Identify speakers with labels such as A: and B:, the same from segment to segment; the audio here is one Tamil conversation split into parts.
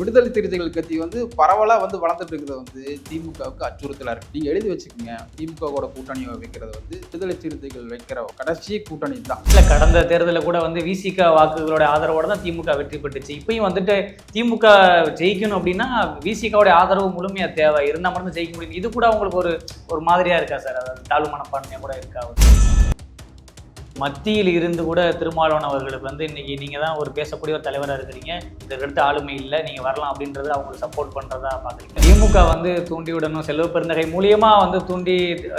A: விடுதலை சிறுத்தைகள் கட்சி வந்து பரவலாக வந்து வளர்ந்துட்டு இருக்கிறது வந்து திமுகவுக்கு அச்சுறுத்தலாக இருக்கு. நீங்கள் எழுதி வச்சுக்கோங்க. திமுகவோட கூட்டணியை வைக்கிறது வந்து விடுதலை சிறுத்தைகள் வைக்கிற கடைசி கூட்டணி தான்.
B: இல்லை கடந்த தேர்தலில் கூட வந்து விசிக வாக்குகளோட ஆதரவோட தான் திமுக வெற்றி பெற்றுச்சு. இப்பயும் வந்துட்டு திமுக ஜெயிக்கணும் அப்படின்னா விசிகாவோட ஆதரவு முழுமையாக தேவை. இருந்தால் மட்டும் ஜெயிக்க முடியும். இது கூட உங்களுக்கு ஒரு ஒரு மாதிரியாக இருக்கா சார்? அதாவது தாழ்வு மனப்பான்மையாக கூட இருக்கா? மத்தியில் இருந்து கூட திருமாவளவன் அவர்களுக்கு வந்து இன்றைக்கி நீங்கள் தான் ஒரு பேசக்கூடிய ஒரு தலைவராக இருக்கிறீங்க. இதற்கடுத்து ஆளுமை இல்லை நீங்கள் வரலாம் அப்படின்றத அவங்களுக்கு சப்போர்ட் பண்ணுறதா பார்க்குறீங்க. திமுக வந்து தூண்டி விடணும். செல்வ பெருந்தகை மூலியமாக வந்து தூண்டி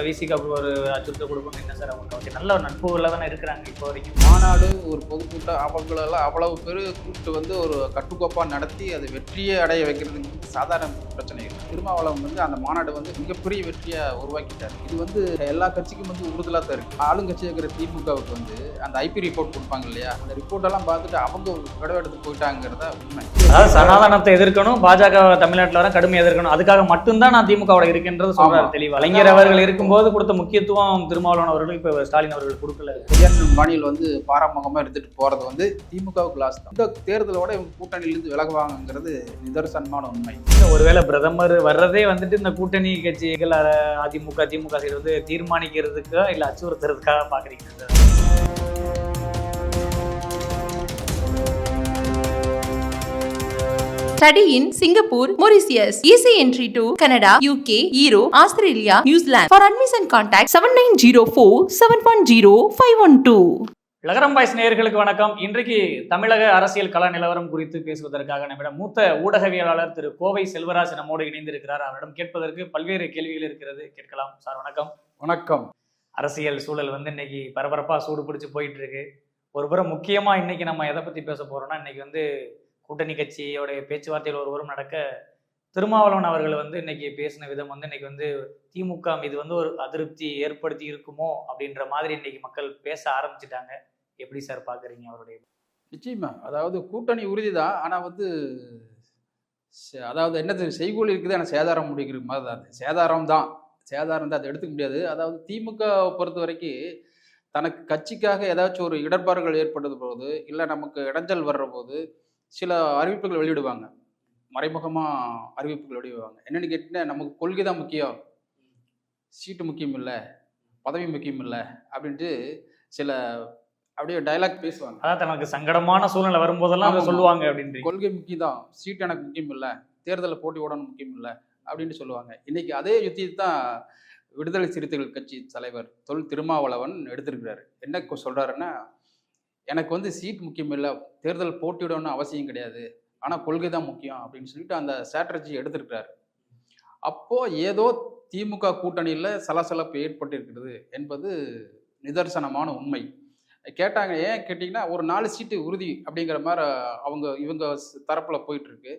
B: வீசிக்க ஒரு அச்சுறுத்தல் கொடுக்கணும் என்ன சார் அவங்க? நல்ல ஒரு நட்புகளில் தானே இருக்கிறாங்க இப்போ வரைக்கும்.
A: மாநாடு ஒரு பொதுக்கூட்டம் அவங்களெல்லாம் அவ்வளவு பேர் கூப்பிட்டு வந்து ஒரு கட்டுக்கோப்பாக நடத்தி அது வெற்றியை அடைய வைக்கிறதுங்கிறது சாதாரண பிரச்சனை இருக்குது திருமாவளவன் வந்து அந்த மாநாடு வந்து மிகப்பெரிய வெற்றியை உருவாக்கிட்டார். இது வந்து எல்லா கட்சிக்கும் வந்து உறுதலாக தான் இருக்குது ஆளுங்கட்சி இருக்கிற திமுகவுக்கு வந்து அந்த ஐபி ரிப்போர்ட் கொடுப்பாங்க இல்லையா? அந்த ரிப்போர்ட் எல்லாம் பார்த்துட்டு அவங்க விடவை எடுத்து போயிட்டாங்கிறத உண்மை.
B: அதாவது சனாதனத்தை எதிர்க்கணும் பாஜக தமிழ்நாட்டில் வர கடுமை எதிர்க்கணும். அதுக்காக மட்டும்தான் நான் திமுகவோட இருக்கேன்றது சொல்றாரு. தெளிவா. இளைஞர் அவர்கள் இருக்கும்போது கொடுத்த முக்கியத்துவம் திருமாவளவன் அவர்களுக்கு இப்போ ஸ்டாலின் அவர்கள் கொடுக்கல.
A: உயர் மாநில வந்து பாராமுகமா எடுத்துட்டு போறது வந்து திமுகவுக்கு லாஸ் தான். இந்த தேர்தலோட கூட்டணியிலிருந்து விலகுவாங்கங்கிறது நிதர்சனமான உண்மை.
B: ஒருவேளை பிரதமர் வர்றதே வந்துட்டு இந்த கூட்டணி கட்சிகள் அதிமுக திமுக சைடு வந்து தீர்மானிக்கிறதுக்கா இல்ல அச்சுறுத்துறதுக்காக பாக்குறீங்க
C: Study in Singapore, Mauritius. Easy entry to Canada, UK, Europe, Australia, New Zealand. For admission contact 7904 710 512.
B: லகரம் பாய்ஸ் நேயர்களுக்கு வணக்கம் இன்றைக்கு தமிழக அரசியல் கள நிலவரம் குறித்து பேசுவதற்காக நம்மிடம் மூத்த ஊடகவியலாளர் திரு கோவை செல்வராஜ் நம்மோடு இணைந்திருக்கிறார் அவரிடம் கேட்பதற்கு பல்வேறு கேள்விகள் இருக்கிறது கேட்கலாம் சார் வணக்கம்
A: வணக்கம்
B: அரசியல் சூழல் வந்து இன்னைக்கு பரபரப்பா சூடு பிடிச்சு போயிட்டு இருக்கு ஒரு புறம் முக்கியமா இன்னைக்கு நம்ம எதை பத்தி பேச போறோம்னா இன்னைக்கு வந்து கூட்டணி கட்சியோடைய பேச்சுவார்த்தையில் ஒருவரும் நடக்க திருமாவளவன் அவர்கள் வந்து இன்னைக்கு பேசின விதம் வந்து இன்னைக்கு வந்து திமுக மீது வந்து ஒரு அதிருப்தி ஏற்படுத்தி இருக்குமோ அப்படின்ற மாதிரி இன்னைக்கு மக்கள் பேச ஆரம்பிச்சிட்டாங்க. எப்படி சார் பார்க்குறீங்க அவருடைய?
A: நிச்சயமா. அதாவது கூட்டணி உறுதி தான் ஆனால் வந்து சே- அதாவது என்னது செய்கூலி இருக்குது ஆனால் சேதாரம் முடிக்கிற மாதிரி தான். அது. சேதாரம் தான். சேதாரம் தான். அதை எடுத்துக்க முடியாது. அதாவது திமுக பொறுத்த வரைக்கும் தனக்கு கட்சிக்காக ஏதாச்சும் ஒரு இடர்பாடுகள் ஏற்பட்டது போது இல்லை நமக்கு இடைஞ்சல் வர்ற போது சில அறிவிப்புகள் வெளியிடுவாங்க. மறைமுகமாக அறிவிப்புகள் வெளியிடுவாங்க. என்னென்னு கேட்டிங்கன்னா நமக்கு கொள்கை தான் முக்கியம். சீட்டு முக்கியம் இல்லை. பதவி முக்கியம் இல்லை. அப்படின்ட்டு சில அப்படியே டைலாக் பேசுவாங்க.
B: அதான் தனக்கு சங்கடமான சூழ்நிலை வரும்போதெல்லாம். சொல்லுவாங்க அப்படின்றீங்க.
A: கொள்கை முக்கியம் தான். சீட் எனக்கு முக்கியம் இல்லை. தேர்தலில் போட்டி ஓடணும் முக்கியம் இல்லை. அப்படின்னு சொல்லுவாங்க. இன்னைக்கு அதே யுத்தியை தான் விடுதலை சிறுத்தைகள் கட்சி தலைவர் தொல் திருமாவளவன் எடுத்திருக்கிறாரு. என்ன சொல்றாருன்னா எனக்கு வந்து சீட் முக்கியம் இல்லை தேர்தல் போட்டியிடணும்னு அவசியம் கிடையாது. ஆனால் கொள்கை தான் முக்கியம் அப்படின்னு சொல்லிட்டு அந்த ஸ்ட்ராட்டஜி எடுத்துருக்கிறார். அப்போது ஏதோ திமுக கூட்டணியில் சலசலப்பு ஏற்பட்டிருக்கிறது என்பது நிதர்சனமான உண்மை. கேட்டாங்க ஏன் கேட்டிங்கன்னா ஒரு நாலு சீட்டு உறுதி அப்படிங்கிற மாதிரி அவங்க இவங்க தரப்பில் போயிட்டுருக்கு.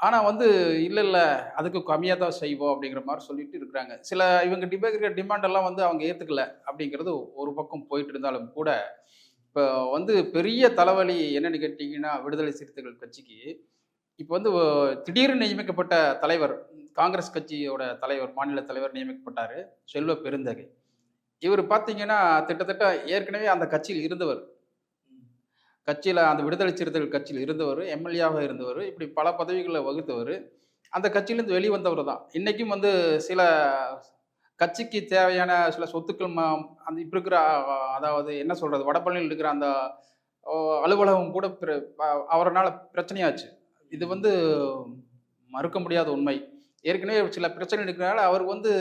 A: ஆனால் வந்து இல்லை இல்லை அதுக்கு கம்மியாக தான் செய்வோம் அப்படிங்கிற மாதிரி சொல்லிட்டு இருக்கிறாங்க. சில இவங்க டிபேக்கிற டிமாண்டெல்லாம் வந்து அவங்க ஏற்றுக்கல அப்படிங்கிறது ஒரு பக்கம் போயிட்டு இருந்தாலும் கூட இப்போ வந்து பெரிய தலைவலி என்னன்னு கேட்டிங்கன்னா விடுதலை சிறுத்தைகள் கட்சிக்கு. இப்போ வந்து திடீர்னு நியமிக்கப்பட்ட தலைவர் காங்கிரஸ் கட்சியோட தலைவர் மாநில தலைவர் நியமிக்கப்பட்டார் செல்வ பெருந்தகை. இவர் பார்த்தீங்கன்னா கிட்டத்தட்ட ஏற்கனவே அந்த கட்சியில் இருந்தவர். கட்சியில் அந்த விடுதலை சிறுத்தைகள் கட்சியில் இருந்தவர் எம்எல்ஏவாக இருந்தவர் இப்படி பல பதவிகளை வகுத்தவர். அந்த கட்சியிலேருந்து வெளிவந்தவர் தான். இன்றைக்கும் வந்து சில கட்சிக்கு தேவையான சில சொத்துக்கள் அந்த இப்போ இருக்கிற அதாவது என்ன சொல்கிறது வடபழனியில் இருக்கிற அந்த அலுவலகம் கூட பிர- அ- அவரனால பிரச்சனையாச்சு. இது வந்து மறுக்க முடியாத உண்மை. ஏற்கனவே சில பிரச்சனை இருக்கிறனால அவர் வந்து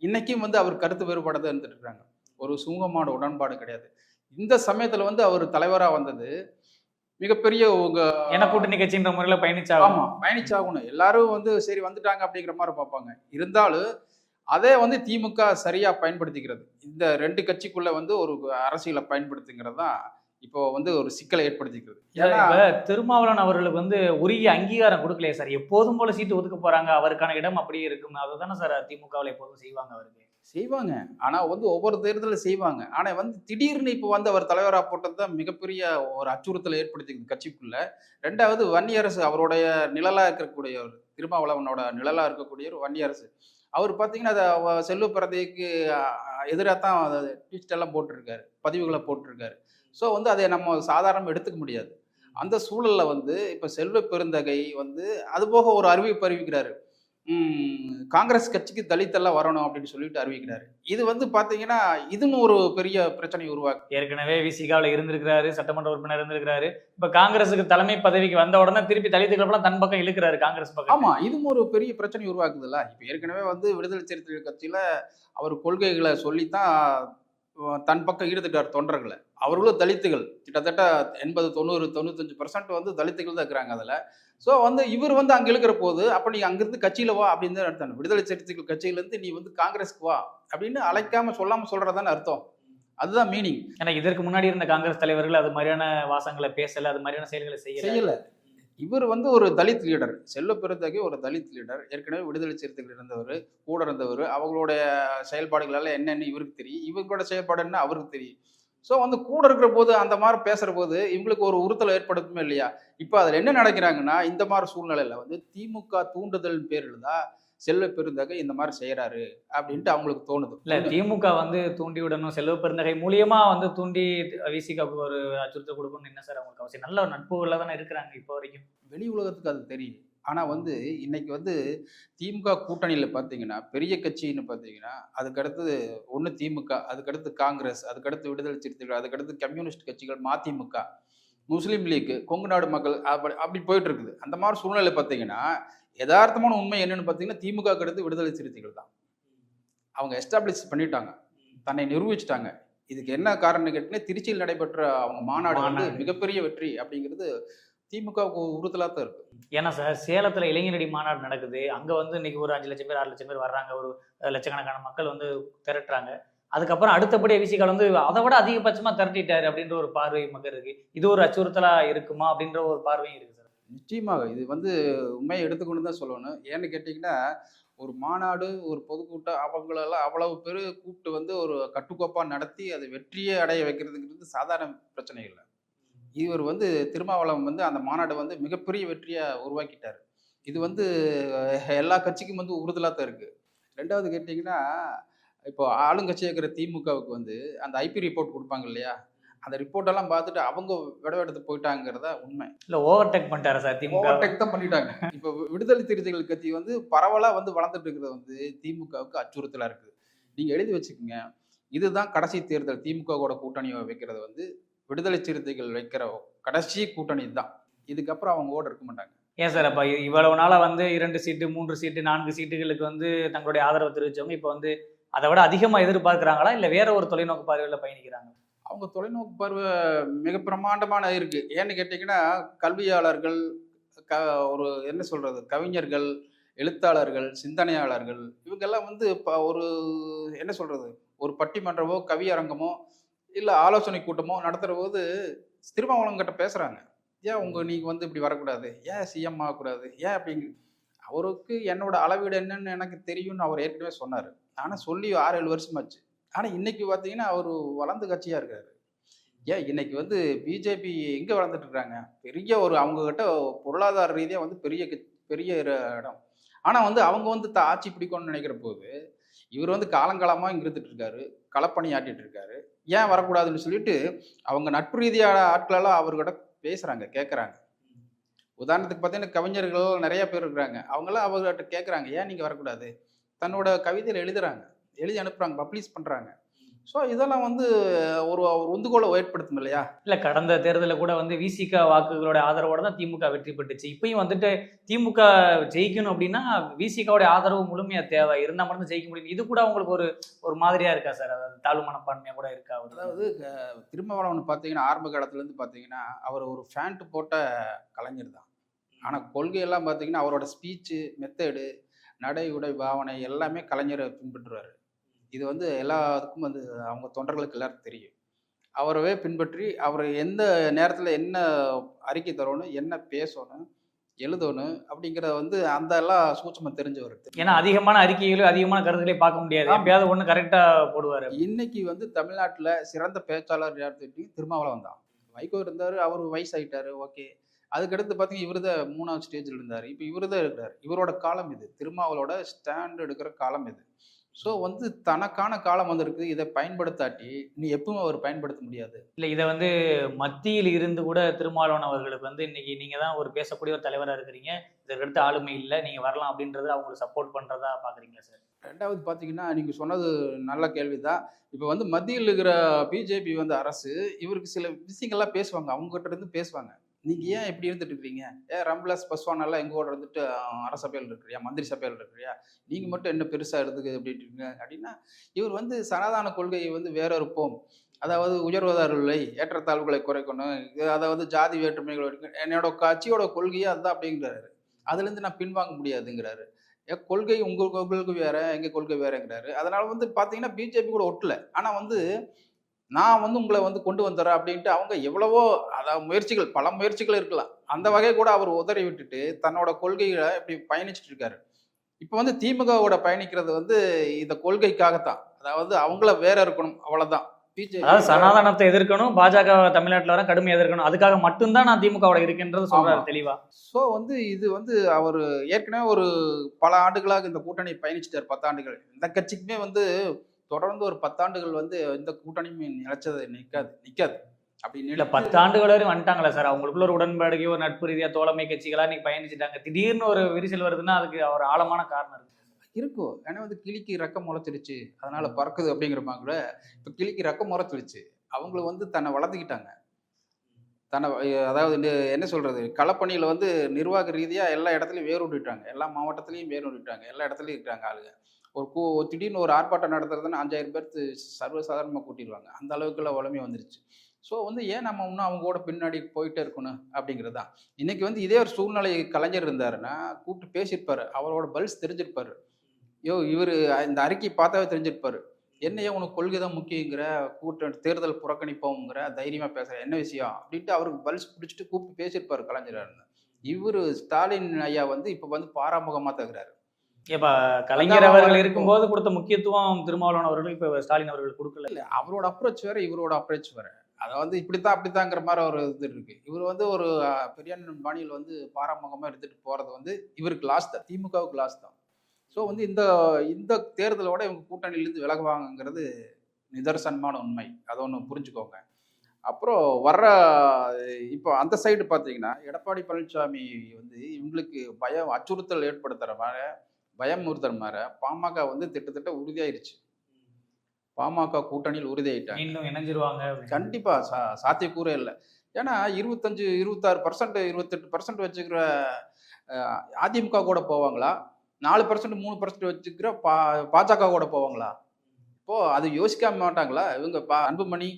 A: இன்னைக்கும் வந்து அவர் கருத்து வேறுபாடு தான் இருந்துட்டு இருக்காங்க. ஒரு சுமூகமான உடன்பாடு கிடையாது. இந்த சமயத்துல வந்து அவர் தலைவரா வந்தது மிகப்பெரிய உங்க
B: ஏன்னா கூட்டணி கட்சின்ற முறையில பயணிச்சாகும்
A: ஆமா பயணிச்சாகணும். எல்லாரும் வந்து சரி வந்துட்டாங்க அப்படிங்கிற மாதிரி பார்ப்பாங்க. இருந்தாலும் அதே வந்து திமுக சரியா பயன்படுத்திக்கிறது. இந்த ரெண்டு கட்சிக்குள்ள வந்து ஒரு அரசியலை பயன்படுத்துங்கிறது தான் இப்போ வந்து ஒரு சிக்கலை ஏற்படுத்திக்கிறது. ஏன்னா
B: இப்ப திருமாவளவன் அவர்களுக்கு வந்து உரிய அங்கீகாரம் கொடுக்கலையே சார். எப்போதும் போல சீட்டு ஒதுக்க போறாங்க. அவருக்கான இடம் அப்படியே இருக்கும். அதுதானே சார் திமுகவில் எப்போதும் செய்வாங்க அவருக்கு.
A: செய்வாங்க. ஆனா வந்து ஒவ்வொரு தேர்தலில் செய்வாங்க. ஆனா வந்து திடீர்னு இப்போ வந்து அவர் தலைவரா போட்டது தான் மிகப்பெரிய ஒரு அச்சுறுத்தலை ஏற்படுத்திக்குது கட்சிக்குள்ள. ரெண்டாவது வன்னியரசு அவருடைய நிழலா இருக்கக்கூடியவர் திருமாவளவனோட நிழலா இருக்கக்கூடியவர் வன்னியரசு. அவர் பார்த்தீங்கன்னா அதை செல்வ பிறந்தைக்கு எதிராக தான் ட்விஸ்ட் எல்லாம் போட்டிருக்காரு. பதிவுகளை போட்டிருக்காரு. ஸோ வந்து அதை நம்ம சாதாரணமாக எடுத்துக்க முடியாது. அந்த சூழலில் வந்து இப்போ செல்வ பெருந்தகை வந்து அதுபோக ஒரு அறிவிப்பு அறிவிக்கிறாரு காங்கிரஸ் கட்சிக்கு தலித் எல்லாம் வரணும் அப்படின்னு சொல்லிட்டு அறிவிக்கிறாரு. இது வந்து பாத்தீங்கன்னா இதுன்னு ஒரு பெரிய பிரச்சனை உருவாக்கு
B: ஏற்கனவே விசிகாவில் இருந்திருக்கிறாரு சட்டமன்ற உறுப்பினர் இருந்திருக்கிறாரு. இப்ப காங்கிரஸுக்கு தலைமை பதவிக்கு வந்த உடனே திருப்பி தலித்துக்கள் தன் பக்கம் இழுக்கிறாரு காங்கிரஸ் பக்கம்.
A: ஆமா இதுவும் ஒரு பெரிய பிரச்சனை உருவாக்குதுல்ல. இப்ப ஏற்கனவே வந்து விடுதலை சிறுத்தைகள் கட்சியில அவர் கொள்கைகளை சொல்லித்தான் தன் பக்கம் ஈடுத்துட்டார் தொண்டர்களை. அவர்களும் தலித்துகள். கிட்டத்தட்ட எண்பது தொண்ணூறு தொண்ணூத்தஞ்சு பர்சன்ட் வந்து தலித்துகள் தான் இருக்கிறாங்க அதுல. ஸோ வந்து இவர் வந்து அங்க இழுக்கிற போது அப்ப நீ அங்கிருந்து கட்சியில வா அப்படின்னு தான் அர்த்தம். விடுதலை சிறுத்தைகள் கட்சியில இருந்து நீ வந்து காங்கிரஸ்க்கு வா அப்படின்னு அழைக்காம சொல்லாம சொல்றதானே அர்த்தம். அதுதான் மீனிங்
B: ஏன்னா இதற்கு முன்னாடி இருந்த காங்கிரஸ் தலைவர்கள் அது மாதிரியான வாசங்களை பேசல அது மாதிரியான செயல்களை செய்யல.
A: செய்யல. இவர் வந்து ஒரு தலித் லீடர் செல்வ பெருந்தகை ஒரு தலித் லீடர் ஏற்கனவே விடுதலை சிறுத்தைகள் இருந்தவர் கூட இருந்தவர் அவங்களுடைய செயல்பாடுகள் எல்லாம் என்னென்னு இவருக்கு தெரியும். இவங்களோட செயல்பாடு என்ன? அவருக்கு தெரியும். ஸோ வந்து கூட இருக்கிற போது அந்த மாதிரி பேசுற போது இவங்களுக்கு ஒரு உறுத்தல் ஏற்படுத்துமே இல்லையா? இப்போ அதில் என்ன நடக்கிறாங்கன்னா இந்த மாதிரி சூழ்நிலையில வந்து திமுக தூண்டுதல் பேரில் தான் செல்வ பெருந்தகை இந்த மாதிரி செய்யறாரு அப்படின்ட்டு அவங்களுக்கு தோணுது.
B: இல்ல திமுக வந்து தூண்டி விடணும் செல்வ பெருந்தகை மூலியமா வந்து தூண்டி விசிகாவுக்கு ஒரு அச்சுறுத்தல் கொடுக்கணும்னு என்ன சார் அவங்களுக்கு அவசியம்? நல்ல நட்புகள்ல தானே இருக்கிறாங்க இப்போ வரைக்கும்.
A: வெளி உலகத்துக்கு அது தெரியும். ஆனால் வந்து இன்னைக்கு வந்து திமுக கூட்டணியில் பார்த்தீங்கன்னா பெரிய கட்சின்னு பார்த்தீங்கன்னா அதுக்கடுத்து ஒன்று திமுக அதுக்கடுத்து காங்கிரஸ் அதுக்கடுத்து விடுதலை சிறுத்தைகள் அதுக்கடுத்து கம்யூனிஸ்ட் கட்சிகள் மதிமுக முஸ்லீம் லீக் கொங்கு நாடு மக்கள் அப்படி அப்படி போயிட்டு இருக்குது அந்த மாதிரி சூழ்நிலை பார்த்தீங்கன்னா யதார்த்தமான உண்மை என்னன்னு பார்த்தீங்கன்னா திமுக அடுத்து விடுதலை சிறுத்தைகள் தான். அவங்க எஸ்டாப்ளிஷ் பண்ணிட்டாங்க. தன்னை நிரூபிச்சிட்டாங்க. இதுக்கு என்ன காரணம் கேட்டீங்கன்னா திருச்சியில் நடைபெற்ற அவங்க மாநாடு வந்து. மிகப்பெரிய வெற்றி அப்படிங்கிறது திமுகவுக்கு உறுத்தலாக தான் இருக்கு.
B: ஏன்னா சார் சேலத்தில் இளைஞரடி மாநாடு நடக்குது. அங்கே வந்து இன்னைக்கு ஒரு அஞ்சு லட்சம் பேர் ஆறு லட்சம் பேர் வர்றாங்க. ஒரு லட்சக்கணக்கான மக்கள் வந்து திரட்டுறாங்க. அதுக்கப்புறம் அடுத்தபடி விசிகால் வந்து அதை விட அதிகபட்சமாக திரட்டிட்டார் அப்படின்ற ஒரு பார்வை மக்கள் இருக்கு. இது ஒரு அச்சுறுத்தலாக இருக்குமா அப்படின்ற ஒரு பார்வையும் இருக்குது சார்.
A: நிச்சயமாக. இது வந்து உண்மையை எடுத்துக்கொண்டு தான் சொல்லணும். ஏன்னு கேட்டிங்கன்னா ஒரு மாநாடு ஒரு பொதுக்கூட்டம் அவங்களெல்லாம் அவ்வளவு பேர் கூப்பிட்டு வந்து ஒரு கட்டுக்கோப்பாக நடத்தி அதை வெற்றியை அடைய வைக்கிறதுங்கிறது சாதாரண பிரச்சனை இல்லை. இவர் வந்து திருமாவளவன் வந்து அந்த மாநாடு வந்து மிகப்பெரிய வெற்றியை உருவாக்கிட்டார். இது வந்து எல்லா கட்சிக்கும் வந்து உறுதலாக தான் இருக்குது ரெண்டாவது கேட்டிங்கன்னா இப்போ ஆளுங்கட்சியாக இருக்கிற திமுகவுக்கு வந்து அந்த ஐபி ரிப்போர்ட் கொடுப்பாங்க இல்லையா? அந்த ரிப்போர்ட்டெல்லாம் பார்த்துட்டு அவங்க விடவெடுத்து போயிட்டாங்கிறதா உண்மை.
B: இல்ல ஓவர்டேக் பண்ணிட்டாரா சார் திமுக?
A: ஓவர்டேக் தான் பண்ணிட்டாங்க. இப்போ விடுதலை சிறுத்தைகள் கட்சி வந்து பரவலா வந்து வளர்ந்துட்டு இருக்கிறது வந்து திமுகவுக்கு அச்சுறுத்தலா இருக்குது. நீங்க எழுதி வச்சுக்கோங்க. இதுதான் கடைசி தேர்தல். திமுகவோட கூட்டணி வைக்கிறது வந்து விடுதலை சிறுத்தைகள் வைக்கிற கடைசி கூட்டணி தான் இதுக்கப்புறம் அவங்க ஓட இருக்க மாட்டாங்க.
B: ஏன் சார் அப்ப இவ்வளவு நாளா வந்து இரண்டு சீட்டு மூன்று சீட்டு நான்கு சீட்டுகளுக்கு வந்து தங்களுடைய ஆதரவு தெரிவிச்சவங்க இப்போ வந்து அதை விட அதிகமா எதிர்பார்க்கறாங்களா? இல்ல வேற ஒரு தொலைநோக்கு பார்வையில பயணிக்கிறாங்க?
A: அவங்க தொலைநோக்கு பார்வை மிக பிரமாண்டமான இருக்கு. ஏன்னு கேட்டிங்கன்னா கல்வியாளர்கள் க ஒரு என்ன சொல்றது கவிஞர்கள் எழுத்தாளர்கள் சிந்தனையாளர்கள் இவங்கெல்லாம் வந்து இப்போ ஒரு என்ன சொல்றது ஒரு பட்டிமன்றமோ கவியரங்கமோ இல்லை ஆலோசனை கூட்டமோ நடத்துகிற போது திருமாவளவன் கிட்ட பேசுகிறாங்க ஏன் உங்க நீங்கள் வந்து இப்படி வரக்கூடாது? ஏன் சிஎம் ஆகக்கூடாது? ஏன் அப்படிங்க அவருக்கு என்னோட அளவீடு என்னன்னு எனக்கு தெரியும்னு அவர் ஏற்கனவே சொன்னார். ஆனால் சொல்லி ஆறு ஏழு வருஷமாச்சு ஆனால் இன்னைக்கு பார்த்தீங்கன்னா அவர் வளர்ந்த கட்சியாக இருக்காரு. ஏன் இன்னைக்கு வந்து பிஜேபி எங்கே வளர்ந்துட்டு இருக்காங்க? பெரிய ஒரு அவங்க கிட்ட பொருளாதார ரீதியாக வந்து பெரிய பெரிய இடம். ஆனால் வந்து அவங்க வந்து த- ஆட்சி பிடிக்கணும்னு நினைக்கிற போது இவர் வந்து காலங்காலமாக இங்க இருந்துட்டு இருக்காரு. களப்பணி ஆட்டிட்டு இருக்காரு. ஏன் வரக்கூடாதுன்னு சொல்லிட்டு அவங்க நட்பு ரீதியான ஆட்களெல்லாம் அவர்கிட்ட பேசுகிறாங்க கேட்குறாங்க உதாரணத்துக்கு பார்த்தீங்கன்னா கவிஞர்கள் நிறைய பேர் இருக்கிறாங்க. அவங்களாம் அவர்கிட்ட கேட்குறாங்க ஏன் நீங்கள் வரக்கூடாது? தன்னோட கவிதையில் எழுதுறாங்க. எழுதி அனுப்புகிறாங்க பப்ளிஷ் பண்ணுறாங்க ஸோ இதெல்லாம் வந்து ஒரு ஒரு உந்துகோலை ஏற்படுத்தும் இல்லையா?
B: இல்ல கடந்த தேர்தலில் கூட வந்து விசிக வாக்குகளோட ஆதரவோட தான் திமுக வெற்றி பெற்றுச்சு. இப்பயும் வந்துட்டு திமுக ஜெயிக்கணும் அப்படின்னா விசிகாவோட ஆதரவு முழுமையா தேவை. இருந்தா மட்டும் ஜெயிக்க முடியும். இது கூட உங்களுக்கு ஒரு ஒரு மாதிரியா இருக்கா சார்? அதாவது தாழ்வு மனப்பான்மையா கூட இருக்கா?
A: அதாவது திருமாவளவன் பார்த்தீங்கன்னா ஆரம்ப காலத்துலேருந்து பார்த்தீங்கன்னா அவர் ஒரு ஃபேண்ட் போட்ட கலைஞர் தான். ஆனால் கொள்கையெல்லாம் பார்த்தீங்கன்னா அவரோட ஸ்பீச்சு மெத்தடு நடை உடை பாவனை எல்லாமே கலைஞரை பின்பற்றுவார். இது வந்து எல்லாத்துக்கும் வந்து அவங்க தொண்டர்களுக்கு எல்லாருக்கும் தெரியும். அவரவே பின்பற்றி அவர் எந்த நேரத்தில் என்ன அறிக்கை தரணும் என்ன பேசணும் எழுதணும் அப்படிங்கிறத வந்து அந்த எல்லாம் சூட்சமாக தெரிஞ்சவர்.
B: ஏன்னா அதிகமான அறிக்கைகளும் அதிகமான கருத்துக்களை பார்க்க முடியாது.
A: ஆமா.
B: எப்பயாவது ஒண்ணு கரெக்டா போடுவாரு.
A: இன்னைக்கு வந்து தமிழ்நாட்டில் சிறந்த பேச்சாளர் யார் தெரியும்? திருமாவளவன் தான். வைகோ இருந்தார் அவர் வயசாயிட்டாரு ஓகே. அதுக்கடுத்து பார்த்தீங்கன்னா இவர் தான் மூணாவது ஸ்டேஜில் இருந்தார். இப்போ இவர் தான் இருக்கிறார். இவரோட காலம் இது. திருமாவளோட ஸ்டாண்ட் எடுக்கிற காலம் இது. ஸோ வந்து தனக்கான காலம் வந்திருக்கு இதை பயன்படுத்தாட்டி நீ எப்பவும் அவர் பயன்படுத்த முடியாது.
B: இல்லை இதை வந்து மத்தியில் இருந்து கூட திருமாவளவன் அவர்களுக்கு வந்து இன்னைக்கு நீங்க தான் ஒரு பேசக்கூடிய ஒரு தலைவராக இருக்கிறீங்க. இதற்கடுத்து ஆளுமை இல்லை. நீங்க வரலாம் அப்படின்றது அவங்களுக்கு சப்போர்ட் பண்றதா பாக்குறீங்களா சார்
A: ரெண்டாவது பார்த்தீங்கன்னா நீங்கள் சொன்னது நல்ல கேள்வி தான் இப்போ வந்து மத்தியில் இருக்கிற பிஜேபி வந்து அரசு இவருக்கு சில விஷயங்கள்லாம் பேசுவாங்க. அவங்ககிட்ட இருந்து பேசுவாங்க. நீங்கள் ஏன் இப்படி இருந்துட்டு இருக்கிறீங்க ஏன் ரம்லஸ் பஸ்வானெல்லாம் எங்கூட இருந்துட்டு அரசபையில் இருக்கிறியா? மந்திரி சபையில் இருக்கிறியா? நீங்கள் மட்டும் என்ன பெருசாக இருந்துக்கு அப்படின்ட்டு இருக்கீங்க. அப்படின்னா இவர் வந்து சனாதான கொள்கையை வந்து வேற இருப்போம் அதாவது உயர்வதாரில்லை ஏற்றத்தாழ்வுகளை குறைக்கணும். இது அதாவது ஜாதி வேற்றுமைகள் என்னோட கட்சியோட கொள்கையே அதுதான் அப்படிங்கிறாரு. அதுலேருந்து நான் பின்வாங்க முடியாதுங்கிறாரு. என் கொள்கை உங்கள் கொள்கை வேற எங்கள் கொள்கை வேறங்கிறாரு. அதனால வந்து பார்த்தீங்கன்னா பிஜேபி கூட ஒட்டல. ஆனால் வந்து நான் வந்து உங்களை வந்து கொண்டு வந்துடுறேன் அப்படின்ட்டு அவங்க எவ்வளவோ அதாவது முயற்சிகள் பல முயற்சிகள் இருக்கலாம். அந்த வகை கூட அவர் உதறி விட்டுட்டு தன்னோட கொள்கைகளை இப்படி பயணிச்சுட்டு இருக்காரு. இப்போ வந்து திமுகவோட பயணிக்கிறது வந்து இந்த கொள்கைக்காகத்தான். அதாவது அவங்கள வேற இருக்கணும் அவ்வளவுதான்.
B: அதாவது சனாதனத்தை எதிர்க்கணும் பாஜக தமிழ்நாட்டுல வர கடுமையாக எதிர்க்கணும். அதுக்காக மட்டும்தான் நான் திமுகவோட இருக்கேன்றது சொல்றாரு. தெளிவா.
A: ஸோ வந்து இது வந்து அவர் ஏற்கனவே ஒரு பல ஆண்டுகளாக இந்த கூட்டணி பயணிச்சிட்டார் பத்தாண்டுகள். இந்த கட்சிக்குமே வந்து தொடர்ந்து ஒரு பத்தாண்டுகள் வந்து இந்த கூட்டணியும் நிலைச்சது நிற்காது நிற்காது அப்படி
B: இல்ல
A: நிலை
B: பத்து ஆண்டுகள் வரையும் வந்துட்டாங்களா சார். அவங்களுக்குள்ள ஒரு உடன்பாடு ஒரு நட்பு ரீதியா தோழமை கட்சிகளா நீங்க பயணிச்சுட்டாங்க. திடீர்னு ஒரு விரிசல் வருதுன்னா அதுக்கு ஒரு ஆழமான காரணம் இருக்கு.
A: இருக்கும். ஏன்னா வந்து கிளிக்கு ரெக்கம் முளைச்சிருச்சு. அதனால பறக்குது அப்படிங்கிற மாதிரி கூட இப்போ கிளிக்கு ரெக்கம் முளைச்சிருச்சு. அவங்கள வந்து தன்னை வளர்த்துக்கிட்டாங்க. தன்னை அதாவது என்ன சொல்றது? களப்பணியில் வந்து நிர்வாக ரீதியாக எல்லா இடத்துலையும் வேர் விட்டுட்டாங்க எல்லா மாவட்டத்துலையும் வேர் விட்டுட்டாங்க எல்லா இடத்துலையும் இருக்காங்க ஆளுங்க. ஒரு கூ திடீர்னு ஒரு ஆர்ப்பாட்டம் நடத்துறதுன்னா அஞ்சாயிரம் பேர்த்து சர்வசாதாரணமாக கூட்டிடுவாங்க. அந்த அளவுக்குலாம் உலமை வந்துருச்சு. ஸோ வந்து ஏன் நம்ம இன்னும் அவங்க கூட பின்னாடி போயிட்டே இருக்கணும் அப்படிங்கிறது தான். இன்னைக்கு வந்து இதே ஒரு சூழ்நிலை கலைஞர் இருந்தாருன்னா கூப்பிட்டு பேசியிருப்பார். அவரோட பல்ஸ் தெரிஞ்சிருப்பார். யோ இவர் இந்த அறிக்கை பார்த்தாவே தெரிஞ்சிருப்பார். என்னையே உனக்கு கொள்கை தான் முக்கியங்கிற கூட்ட தேர்தல் புறக்கணிப்போங்கிற தைரியமாக பேசுகிற என்ன விஷயம்? அப்படின்ட்டு அவருக்கு பல்ஸ் பிடிச்சிட்டு கூப்பிட்டு பேசியிருப்பார் கலைஞராக கலைஞர் இவர் ஸ்டாலின் ஐயா வந்து இப்போ வந்து பாராமுகமாக தகுறாரு
B: இப்ப கலைஞர் அவர்கள் இருக்கும்போது கொடுத்த முக்கியத்துவம் திருமாவளவன் அவர்கள் இப்ப ஸ்டாலின் அவர்கள் கொடுக்கல.
A: இல்ல அவரோட அப்ரோச் வேற இவரோட அப்ரோச் வேற. அதாவது இப்படித்தான் அப்படித்தாங்கிற மாதிரி ஒரு இது இருக்கு. இவர் வந்து ஒரு அஹ், பெரியார் பாணியில் வந்து பாராமுகமா எடுத்துட்டு போறது வந்து இவருக்கு லாஸ் தான் திமுகவுக்கு லாஸ் தான். ஸோ வந்து இந்த இந்த தேர்தலோட இவங்க கூட்டணியிலேருந்து விலகுவாங்கங்கிறது நிதர்சனமான உண்மை. அதை ஒன்று புரிஞ்சுக்கோங்க. அப்புறம் வர்ற இப்போ அந்த சைடு பார்த்தீங்கன்னா எடப்பாடி பழனிசாமி வந்து இவங்களுக்கு பயம் அச்சுறுத்தல் ஏற்படுத்துகிற மாதிரி பயமுறுத்துற மாதிரி பாமக வந்து திட்டத்தட்ட உறுதியாயிருச்சு. பாமக கூட்டணியில் உறுதியாயிட்டாங்க.
B: இன்னும் இணைஞ்சிருவாங்க.
A: கண்டிப்பா சா சாத்தியக்கூறே இல்லை. ஏன்னா இருபத்தஞ்சு இருபத்தாறு பர்சன்ட் இருபத்தெட்டு பர்சன்ட் வச்சுக்கிற அதிமுக கூட போவாங்களா? நாலு பர்சன்ட் மூணு பர்சன்ட் வச்சுக்கிற பா பாஜக கூட போவாங்களா? இப்போ அது யோசிக்காம மாட்டாங்களா? இவங்க பா அன்புமணி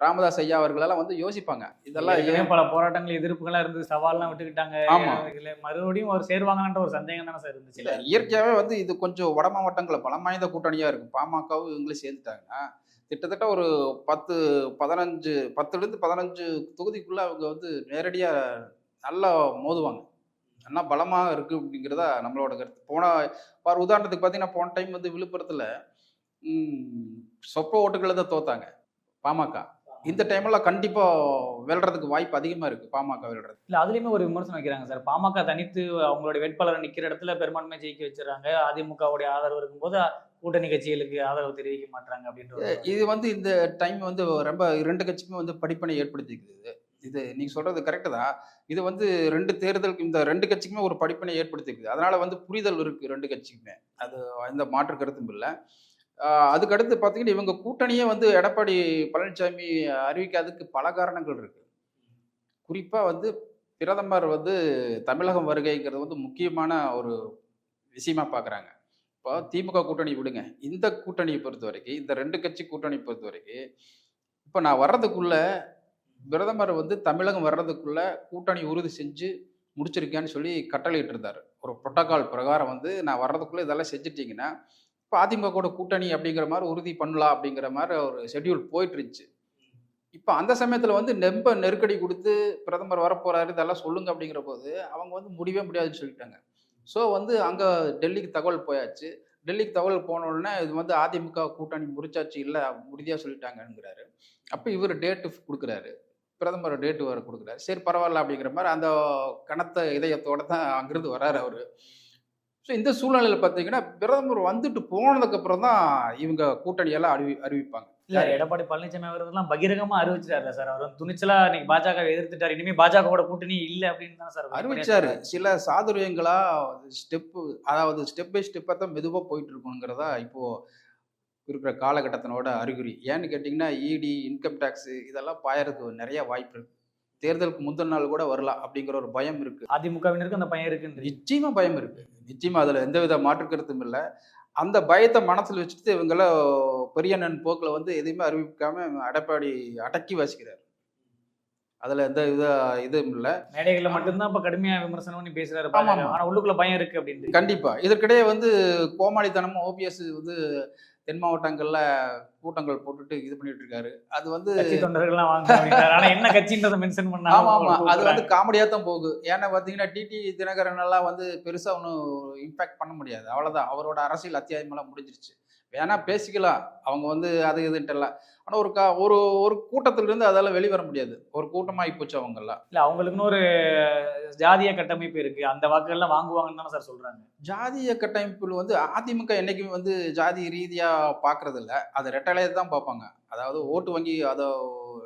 A: ராமதாஸ் ஐயா அவர்களெல்லாம் வந்து யோசிப்பாங்க. இதெல்லாம் ஏன்?
B: பல போராட்டங்கள் எதிர்ப்புகள்லாம் இருந்து சவால்லாம் விட்டுக்கிட்டாங்க.
A: ஆமா.
B: இதுல மறுபடியும் ஒரு சேருவாங்கன்ற ஒரு சந்தேகம் தானே சார் இருந்துச்சு.
A: இல்ல இயற்கையாகவே வந்து இது கொஞ்சம் வட மாவட்டங்களில் பலம் வாய்ந்த கூட்டணியாக இருக்கு பாமகவும் இவங்களும் சேர்ந்துட்டாங்கன்னா கிட்டத்தட்ட ஒரு பத்து பதினஞ்சு பத்துலேருந்து பதினஞ்சு தொகுதிக்குள்ள அவங்க வந்து நேரடியாக நல்லா மோதுவாங்க. நல்லா பலமாக இருக்கு அப்படிங்கிறதா நம்மளோட கருத்து. போன பார் உதாரணத்துக்கு பார்த்தீங்கன்னா போன டைம் வந்து விழுப்புரத்தில் சொப்ப ஓட்டுகளை தான் தோத்தாங்க பாமக. இந்த டைம்ல கண்டிப்பாக வெல்றதுக்கு வாய்ப்பு அதிகமாக இருக்கு பாமக வெல்றது.
B: இல்ல அதுலயுமே ஒரு விமர்சனம் வைக்கிறாங்க சார். பாமக தனித்து அவங்களுடைய வேட்பாளர் நிக்கிற இடத்துல பெரும்பான்மை ஜெயிக்க வச்சிடறாங்க அதிமுகவுடைய ஆதரவு இருக்கும்போது கூட்டணி கட்சிகளுக்கு ஆதரவு தெரிவிக்க மாட்டாங்க அப்படின்ற ஒரு-
A: இது வந்து இந்த டைம் வந்து ரொம்ப ரெண்டு கட்சிக்குமே வந்து படிப்பனை ஏற்படுத்திக்குது. இது நீங்க சொல்றது கரெக்டு தான். இது வந்து ரெண்டு தேர்தலுக்கு இந்த ரெண்டு கட்சிக்குமே ஒரு படிப்பினை ஏற்படுத்திக்குது. அதனால வந்து புரிதல் இருக்கு ரெண்டு கட்சிக்குமே. அது எந்த மாற்று கருத்தும் இல்லை. அதுக்கடுத்து பார்த்தீங்கன்னா இவங்க கூட்டணியே வந்து எடப்பாடி பழனிசாமி அறிவிக்காததுக்கு பல காரணங்கள் இருக்கு. குறிப்பாக வந்து பிரதமர் வந்து தமிழகம் வருகைங்கிறது வந்து முக்கியமான ஒரு விஷயமா பார்க்குறாங்க இப்போ திமுக கூட்டணி விடுங்க. இந்த கூட்டணியை பொறுத்த வரைக்கும் இந்த ரெண்டு கட்சி கூட்டணி பொறுத்த வரைக்கும் இப்போ நான் வர்றதுக்குள்ள பிரதமர் வந்து தமிழகம் வர்றதுக்குள்ள கூட்டணி உறுதி செஞ்சு முடிச்சிருக்கேன்னு சொல்லி கட்டளையிட்டு இருந்தார் ஒரு புரோட்டோகால் பிரகாரம் வந்து நான் வர்றதுக்குள்ளே இதெல்லாம் செஞ்சிட்டிங்கன்னா இப்போ அதிமுக கூட கூட்டணி அப்படிங்கிற மாதிரி உறுதி பண்ணலாம் அப்படிங்கிற மாதிரி ஒரு ஷெட்யூல் போயிட்டு இருந்துச்சு இப்போ அந்த சமயத்தில் வந்து நெம்ப நெருக்கடி கொடுத்து பிரதமர் வரப்போறாரு இதெல்லாம் சொல்லுங்க அப்படிங்கிற போது அவங்க வந்து முடியவே முடியாதுன்னு சொல்லிட்டாங்க. ஸோ வந்து அங்கே டெல்லிக்கு தகவல் போயாச்சு. டெல்லிக்கு தகவல் போனோடனே இது வந்து அதிமுக கூட்டணி முறிச்சாச்சு இல்லை உறுதியாக சொல்லிட்டாங்கங்கிறாரு. அப்போ இவர் டேட்டு கொடுக்குறாரு. பிரதமர் டேட்டு வர கொடுக்குறாரு. சரி பரவாயில்ல அப்படிங்கிற மாதிரி அந்த கனத்த இதயத்தோடு தான் அங்கிருந்து வர்றாரு அவர். ஸோ இந்த சூழ்நிலையில் பார்த்தீங்கன்னா பிரதமர் வந்துட்டு போனதுக்கப்புறம் தான் இவங்க கூட்டணியெல்லாம் அறிவி அறிவிப்பாங்க.
B: இல்ல எடப்பாடி பழனிசாமி அவர்கள்லாம் பகிரங்கமா அறிவிச்சிட்டாரு சார். அவர் வந்து துணிச்சலா இன்னைக்கு பாஜக எதிர்த்துட்டாரு. இனிமே பாஜகவோட கூட்டணி இல்ல அப்படின்னு தான் சார்
A: அறிவிச்சாரு. சில சாதுரியங்களா ஸ்டெப்பு அதாவது ஸ்டெப் பை ஸ்டெப்பாக தான் மெதுவாக போயிட்டு இருக்கணுங்கிறதா இப்போ இருக்கிற காலகட்டத்தினோட அறிகுறி. ஏன்னு கேட்டிங்கன்னா இடி இன்கம் டேக்ஸ் இதெல்லாம் பாயறதுக்கு நிறைய வாய்ப்பு இருக்கு. தேர்தலுக்கு முந்தின நாள் கூட வரலாம் அப்படிங்கிற ஒரு பயம் இருக்கு.
B: அதிமுகவினருக்கு அந்த பையன் இருக்குன்னு
A: நிச்சயமா பயம் இருக்கு. நிச்சயமா அதுல எந்தவித மாற்று கருத்தும் இல்லை. அந்த பயத்தை மனசுல வச்சுட்டு இவங்கள பெரியண்ணன் போக்கில் வந்து எதையுமே அறிவிக்காம எடப்பாடி அடக்கி வாசிக்கிறார். அதுல எந்த வித இதுவும் இல்லை.
B: மேடைகள்ல மட்டும்தான் இப்ப கடுமையா விமர்சனம் பண்ணி பேசுறாரு. ஆனா உள்ளுக்குள்ள பயம் இருக்கு அப்படின்னு
A: கண்டிப்பா. இதற்கிடையே வந்து கோமாளித்தனமும் ஓபிஎஸ் வந்து தென் மாவட்டங்கள்ல கூட்டங்கள் போட்டுட்டு இது பண்ணிட்டு இருக்காரு. அது வந்து
B: தொண்டர்கள்லாம் வாங்க என்ன கட்சின்றதை மென்ஷன்
A: ஆமா ஆமா.
B: பண்ணாம
A: அது வந்து காமெடியா தான் போகுது. ஏன்னா பாத்தீங்கன்னா டிடி தினகரன் எல்லாம் வந்து பெருசா ஒன்றும் இம்பாக்ட் பண்ண முடியாது. அவ்வளவுதான். அவரோட அரசியல் அத்தியாயம் எல்லாம் முடிஞ்சிருச்சு. வேணா பேசிக்கலாம். அவங்க வந்து அது இதுன்ட்டு எல்லாம் ஆனா ஒரு கா ஒரு ஒரு கூட்டத்துல இருந்து அதால வெளிவர முடியாது. ஒரு கூட்டமாகி போச்சு அவங்க எல்லாம்
B: இல்ல அவங்களுக்குன்னு ஒரு ஜாதிய கட்டமைப்பு இருக்கு. அந்த வாக்குகள்லாம் வாங்குவாங்கன்னு தானே சார் சொல்றாங்க.
A: ஜாதிய கட்டமைப்பில் வந்து அதிமுக என்னைக்குமே வந்து ஜாதி ரீதியா பாக்குறது இல்ல அது ரெட்டலையை தான் பார்ப்பாங்க அதாவது ஓட்டு வங்கி அதை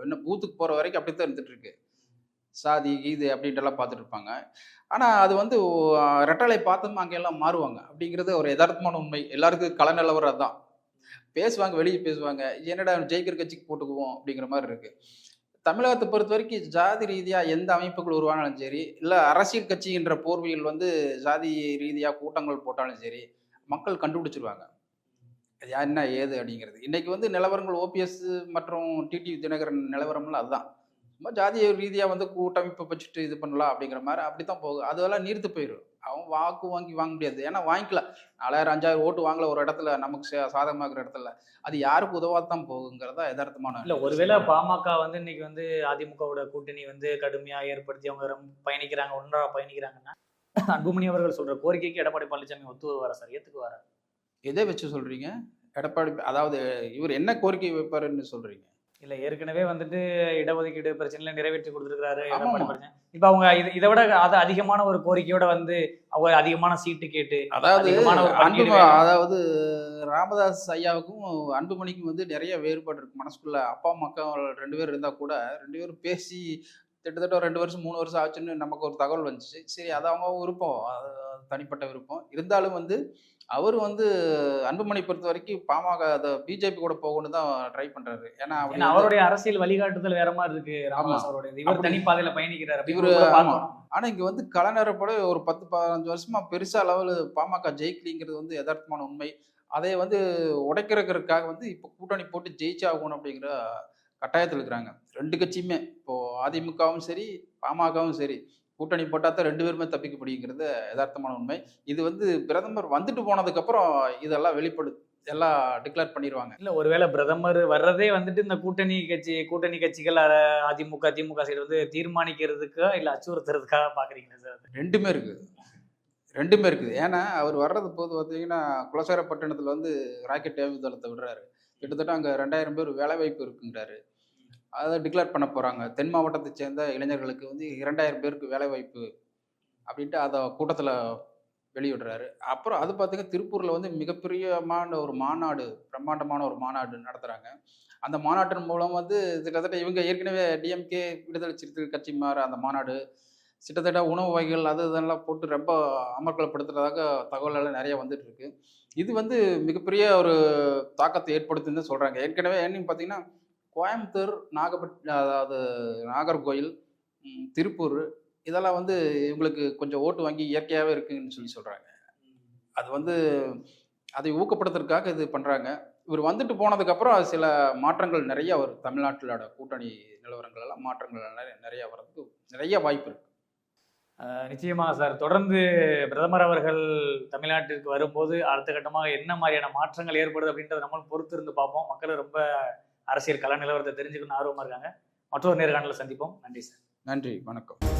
A: என்ன பூத்துக்கு போற வரைக்கும் அப்படித்தான் இருந்துட்டு இருக்கு. சாதி கீது அப்படின்ட்டு எல்லாம் பார்த்துட்டு இருப்பாங்க. ஆனா அது வந்து ரெட்டலை பார்த்தோம் அங்கெல்லாம் மாறுவாங்க. அப்படிங்கிறது ஒரு யதார்த்தமான உண்மை. எல்லாருக்கும் கல நிலவரம் அதான். பேசுவாங்க வெளியே பேசுவாங்க. என்னடா ஜெயிக்கிற கட்சிக்கு போட்டுக்குவோம் அப்படிங்கிற மாதிரி இருக்கு. தமிழகத்தை பொறுத்த வரைக்கும் ஜாதி ரீதியாக எந்த அமைப்புகள் உருவானாலும் சரி இல்லை அரசியல் கட்சின்ற போர்வையில் வந்து ஜாதி ரீதியாக கூட்டங்கள் போட்டாலும் சரி மக்கள் கண்டுபிடிச்சிருவாங்க. அது யார் என்ன ஏது அப்படிங்கிறது. இன்றைக்கி வந்து நிலவரங்கள் ஓபிஎஸ் மற்றும் டிடி தினகரன் நிலவரம்லாம் அதுதான். சும்மா ஜாதிய ரீதியாக வந்து கூட்டமைப்பை வச்சுட்டு இது பண்ணலாம் அப்படிங்கிற மாதிரி அப்படி தான் போகும் அதெல்லாம் நீர்த்து போயிடும் அவன் வாக்கு வாங்கி வாங்க முடியாது. ஏன்னா வாங்கிக்கலாம் நாலாயிரம் அஞ்சாயிரம் ஓட்டு வாங்கல ஒரு இடத்துல நமக்கு சா- சாதகமாகிற இடத்துல. அது யாருக்கு உதவாதான் போகுங்கிறதா யதார்த்தமான
B: இல்ல ஒருவேளை பாமக வந்து இன்னைக்கு வந்து அதிமுகவோட கூட்டணி வந்து கடுமையா ஏற்படுத்தி அவங்க பயணிக்கிறாங்க ஒன்றா பயணிக்கிறாங்கன்னா அன்புமணி அவர்கள் சொல்ற கோரிக்கைக்கு எடப்பாடி பழனிசாமி ஒத்து வருவாரா சார்? ஏத்துக்குவாரா
A: எதை வச்சு சொல்றீங்க? எடப்பாடி அதாவது இவர் என்ன கோரிக்கை வைப்பாருன்னு சொல்றீங்க?
B: இல்ல ஏற்கனவே வந்துட்டு இடஒதுக்கீடு பிரச்சனையில நிறைவேற்றி கொடுத்துருக்காரு எடப்பாடி இப்ப அவங்க இது இதை விட அது அதிகமான ஒரு கோரிக்கையோட வந்து அவங்க அதிகமான சீட்டு கேட்டு
A: அதாவது அன்பு. அதாவது ராமதாஸ் ஐயாவுக்கும் அன்புமணிக்கும் வந்து நிறைய வேறுபாடு இருக்கு மனசுக்குள்ள. அப்பா மக்கள் ரெண்டு பேர் இருந்தா கூட ரெண்டு பேரும் பேசி கிட்டத்தட்ட ஒரு ரெண்டு வருஷம் மூணு வருஷம் ஆச்சுன்னு நமக்கு ஒரு தகவல் வந்துச்சு. சரி அது அவங்க விருப்பம். தனிப்பட்ட விருப்பம். இருந்தாலும் வந்து அவர் வந்து அன்புமணி பொறுத்த வரைக்கும் பாமக அதை பிஜேபி கூட போகணும்னு தான் ட்ரை பண்றாரு. ஏன்னா
B: அவருடைய அரசியல் வழிகாட்டுதல் வேற மாதிரி இருக்கு ராமதாஸ். அவருடைய இவர்
A: அப்படி-
B: தனிப்பாதையில பயணிக்கிறார்
A: இவரு ஆனா இங்க வந்து கலைஞரப்பட ஒரு பத்து பதினஞ்சு வருஷமா பெருசா அளவில் பாமக ஜெயிக்கலிங்கிறது வந்து யதார்த்தமான உண்மை. அதை வந்து உடைக்கிறதுக்காக வந்து இப்போ கூட்டணி போட்டு ஜெயிச்சாகணும் அப்படிங்கிற கட்டாயத்தில் இருக்கிறாங்க. ரெண்டு கட்சியுமே. இப்போ அதிமுகவும் சரி பாமகவும் சரி. கூட்டணி போட்டால் தான் ரெண்டு பேருமே தப்பிக்க முடியுங்கிறது யதார்த்தமான உண்மை. இது வந்து பிரதமர் வந்துட்டு போனதுக்கு அப்புறம் இதெல்லாம் வெளிப்படு எல்லாம் டிக்ளேர் பண்ணிடுவாங்க
B: இல்ல ஒருவேளை பிரதமர் வர்றதே வந்துட்டு இந்த கூட்டணி கட்சி கூட்டணி கட்சிகள் அதிமுக திமுக சைடு வந்து தீர்மானிக்கிறதுக்கா இல்ல அச்சுறுத்துறதுக்காக பாக்குறீங்களா சார்
A: ரெண்டுமே இருக்குது ரெண்டுமே இருக்குது. ஏன்னா அவர் வர்றது போது பார்த்தீங்கன்னா குலசேரப்பட்டினத்தில் வந்து ராக்கெட் ஏவுதளத்தை விடுறாரு. கிட்டத்தட்ட அங்கே ரெண்டாயிரம் பேர் வேலைவாய்ப்பு இருக்குங்கிறாரு. அதை டிக்ளேர் பண்ண போகிறாங்க தென் மாவட்டத்தை சேர்ந்த இளைஞர்களுக்கு வந்து இரண்டாயிரம் பேருக்கு வேலைவாய்ப்பு அப்படின்ட்டு அதை கூட்டத்தில் வெளியிடுறாரு. அப்புறம் அது பார்த்தீங்கன்னா திருப்பூரில் வந்து மிகப்பெரியமான ஒரு மாநாடு பிரம்மாண்டமான ஒரு மாநாடு நடத்துகிறாங்க அந்த மாநாட்டின் மூலம் வந்து கிட்டத்தட்ட இவங்க ஏற்கனவே டிஎம்கே விடுதலை சிறுத்தைகள் கட்சி மாற அந்த மாநாடு கிட்டத்தட்ட உணவு வகைகள் அது இதெல்லாம் போட்டு ரொம்ப அமர்க்கலப்படுத்துறதாக தகவல்கள் நிறைய வந்துட்டு இருக்கு. இது வந்து மிகப்பெரிய ஒரு தாக்கத்தை ஏற்படுத்துன்னு சொல்றாங்க. ஏற்கனவே என்னன்னு பார்த்தீங்கன்னா கோயம்புத்தூர் நாகப்பட் அதாவது நாகர்கோயில் திருப்பூர் இதெல்லாம் வந்து இவங்களுக்கு கொஞ்சம் ஓட்டு வாங்கி இயற்கையாகவே இருக்குன்னு சொல்லி சொல்கிறாங்க அது வந்து அதை ஊக்கப்படுத்துறதுக்காக இது பண்ணுறாங்க இவர் வந்துட்டு போனதுக்கப்புறம் சில மாற்றங்கள் நிறைய வரும். தமிழ்நாட்டிலோட கூட்டணி நிலவரங்கள் எல்லாம் மாற்றங்கள் நிறைய நிறைய வர்றதுக்கு நிறைய வாய்ப்பு இருக்கு.
B: நிச்சயமாக சார். தொடர்ந்து பிரதமர் அவர்கள் தமிழ்நாட்டிற்கு வரும்போது அடுத்த கட்டமாக என்ன மாதிரியான மாற்றங்கள் ஏற்படுது அப்படின்றத நம்மளும் பொறுத்து இருந்து பார்ப்போம். மக்கள் ரொம்ப அரசியல் கல நிலவரத்தை தெரிஞ்சுக்கணும்னு ஆர்வமா இருக்காங்க. மற்றொரு நேர்காணல சந்திப்போம். நன்றி சார்.
A: நன்றி வணக்கம்.